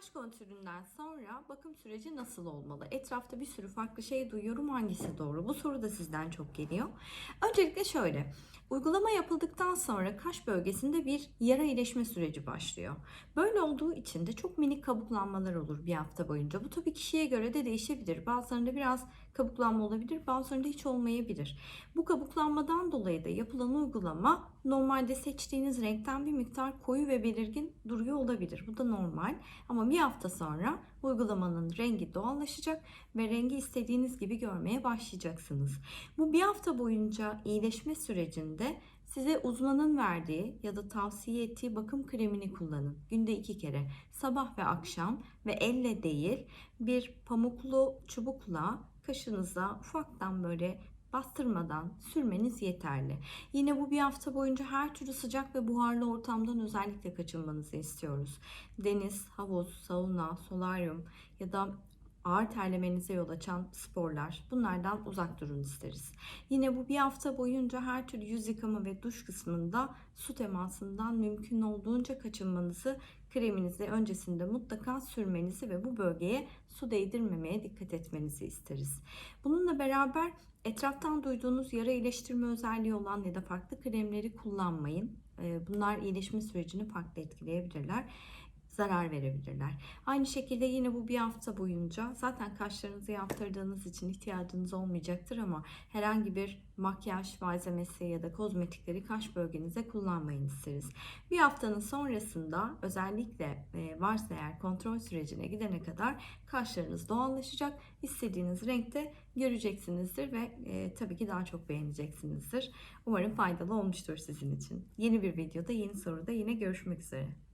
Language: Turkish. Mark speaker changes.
Speaker 1: Kaş kontüründen sonra bakım süreci nasıl olmalı? Etrafta bir sürü farklı şey duyuyorum. Hangisi doğru? Bu soru da sizden çok geliyor. Öncelikle şöyle. Uygulama yapıldıktan sonra kaş bölgesinde bir yara iyileşme süreci başlıyor. Böyle olduğu için de çok minik kabuklanmalar olur bir hafta boyunca. Bu tabii kişiye göre de değişebilir. Bazılarında biraz kabuklanma olabilir, bazılarında hiç olmayabilir. Bu kabuklanmadan dolayı da yapılan uygulama normalde seçtiğiniz renkten bir miktar koyu ve belirgin duruyor olabilir. Bu da normal. Ama bir hafta sonra uygulamanın rengi doğallaşacak ve rengi istediğiniz gibi görmeye başlayacaksınız. Bu bir hafta boyunca iyileşme sürecinde size uzmanın verdiği ya da tavsiye ettiği bakım kremini kullanın. Günde iki kere sabah ve akşam ve elle değil bir pamuklu çubukla kaşınıza ufaktan böyle bastırmadan sürmeniz yeterli. Yine bu bir hafta boyunca her türlü sıcak ve buharlı ortamdan özellikle kaçınmanızı istiyoruz. Deniz, havuz, sauna, solaryum ya da ağır terlemenize yol açan sporlar bunlardan uzak durun isteriz. Yine bu bir hafta boyunca her türlü yüz yıkama ve duş kısmında su temasından mümkün olduğunca kaçınmanızı, kreminizi öncesinde mutlaka sürmenizi ve bu bölgeye su değdirmemeye dikkat etmenizi isteriz. Bununla beraber etraftan duyduğunuz yara iyileştirme özelliği olan ya da farklı kremleri kullanmayın. Bunlar iyileşme sürecini farklı etkileyebilirler zarar verebilirler. Aynı şekilde yine bu bir hafta boyunca zaten kaşlarınızı yaptırdığınız için ihtiyacınız olmayacaktır ama herhangi bir makyaj malzemesi ya da kozmetikleri kaş bölgenize kullanmayın isteriz. Bir haftanın sonrasında özellikle e, varsa eğer kontrol sürecine gidene kadar kaşlarınız doğallaşacak. İstediğiniz renkte göreceksinizdir ve e, tabii ki daha çok beğeneceksinizdir. Umarım faydalı olmuştur sizin için. Yeni bir videoda, yeni soruda yine görüşmek üzere.